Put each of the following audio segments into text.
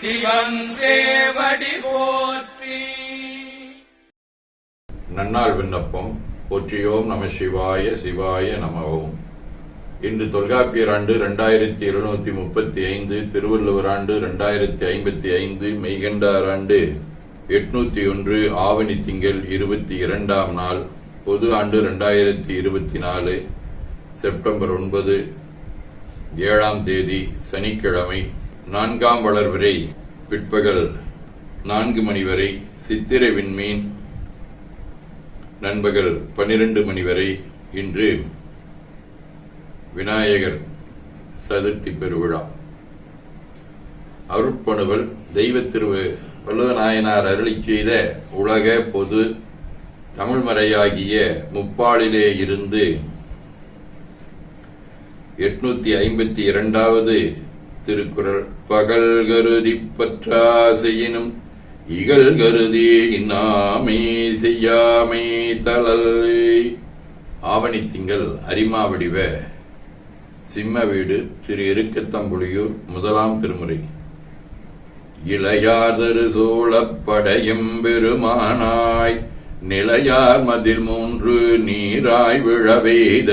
சிவன் போற்றி. நன்னாள் விண்ணப்பம். போற்றியோம் நம சிவாய சிவாய நமவோம். இன்று தொல்காப்பியர் ஆண்டு இரண்டாயிரத்தி இருநூத்தி முப்பத்தி ஐந்து திருவள்ளுவர் ஆண்டு இரண்டாயிரத்தி ஐம்பத்தி ஐந்து மெய்கண்டார் ஆண்டு எட்நூத்தி ஒன்று ஆவணி திங்கள் இருபத்தி இரண்டாம் நாள் பொது ஆண்டு இரண்டாயிரத்தி இருபத்தி நாலு செப்டம்பர் ஒன்பது ஏழாம் தேதி சனிக்கிழமை. நான்காம் வளர்வரை பிற்பகல் நான்கு மணி வரை சித்திரை விண்மீன் நண்பகல் பன்னிரண்டு மணி வரை இன்று விநாயகர் சதுர்த்தி பெருவிழா. அருட்பணுவல் தெய்வத்திருவு திரு அருளி செய்த உலக பொது தமிழ்மறையாகிய முப்பாளிலே இருந்து எட்நூத்தி ஐம்பத்தி இரண்டாவது திருக்குறள் பகல் கருதி பற்றாசையினும் இகழ் கருதி இன்னாமே செய்யாமை தளல் ஆவணி திங்கள் அரிமா வடிவ சிம்ம வீடு திரு இருக்கத்தம்புலியூர் முதலாம் திருமுறை. இளையாதரு சோழப்படையும் பெருமானாய் நிலையார் மதில் மூன்று நீராய் விழவெய்த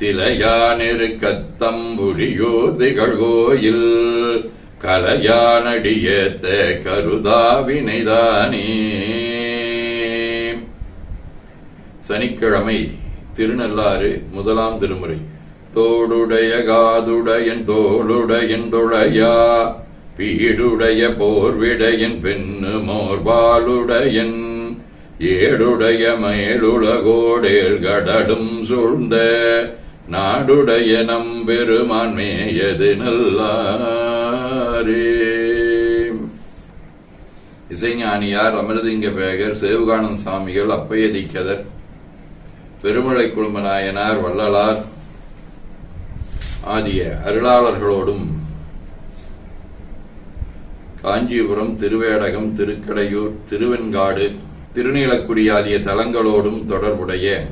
சிலையானிருக்கத்தம்புலியோர் திகழ்கோயில் கலையானடியேத்த கருதாவினைதானே. சனிக்கிழமை திருநள்ளாறு முதலாம் திருமுறை. தோடுடைய காதுடையன் தோளுடையன் தொழையா பீடுடைய போர்விடையன் பெண்ணு மோர்பாலுடையன் ஏடுடைய மேலுலகோடேல் கடடும் சூழ்ந்த நாடுடைய நம்பெருமான் மேயது நல்லாரே. இசைஞானியார் அமிர்திங்க பேகர் சேவுகானந்த சாமிகள் அப்பையதிக்கதர் பெருமழை குழுமநாயனார் வள்ளலார் ஆகிய அருளாளர்களோடும் காஞ்சிபுரம் திருவேடகம் திருக்கடையூர் திருவெண்காடு திருநீலக்குடி ஆகிய தலங்களோடும் தொடர்புடைய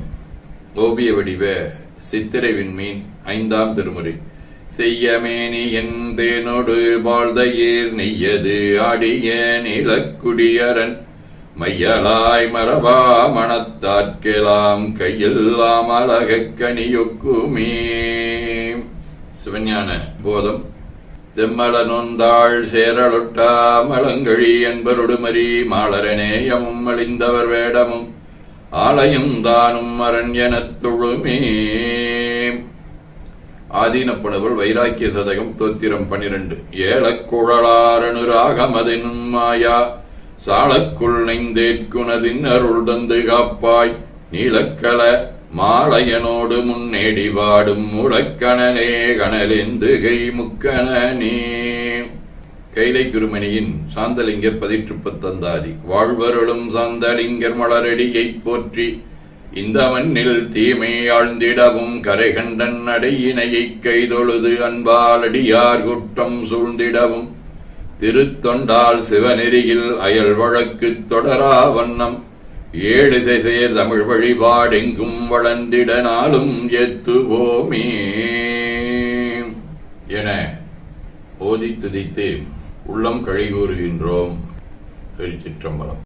ஓவிய வடிவ சித்திரை விண்மீன் ஐந்தாம் திருமுறை. செய்யமேனி என் தேனோடு வாழ்தையீர் நெய்யது ஆடிய நீலக்குடியரன். மையலாய் மரபா மணத்தாட்கெலாம் கையெல்லாம் அழகக் கனியொக்குமே சிவஞான போதம். செம்மலனொந்தாள் சேரலொட்டா மலங்கழி என்பருடுமரி மாளரநேயமும் அழிந்தவர் வேடமும் ஆலயம் தானும் அரண் எனத் தொழுமே. வைராக்கிய சதகம் தோத்திரம் பனிரெண்டு. ஏழக்குழலாரணு ராகமதினும் மாயா. சாலக்குள் நைந்தேற்குனதின் அருள் தந்து காப்பாய். நீலக்கல மாலையனோடு முன்னேடி வாடும் முழக்கணலே கனலெந்து கை முக்கணனே. கைலை குருமணியின் சாந்தலிங்கர் பதிற்றுப்பத்தந்தாதி வாழ்வருளும் சாந்தலிங்கர் மலரடியைப் போற்றி இந்த மண்ணில் தீமை ஆழ்ந்திடவும் கரைகண்டன் அடையினையைக் கைதொழுது அன்பாலடியார் குற்றம் சூழ்ந்திடவும் திருத்தொண்டால் சிவநெறியில் அயல் வழக்கு தொடரா வண்ணம் ஏழு திசையர் தமிழ் வழிபாடெங்கும் வளர்ந்திட நாளும் எத்துவோமே. என ஓதி துதித்து உள்ளம் கழிகூறுகின்றோம் திருச்சிற்றம்பலம்.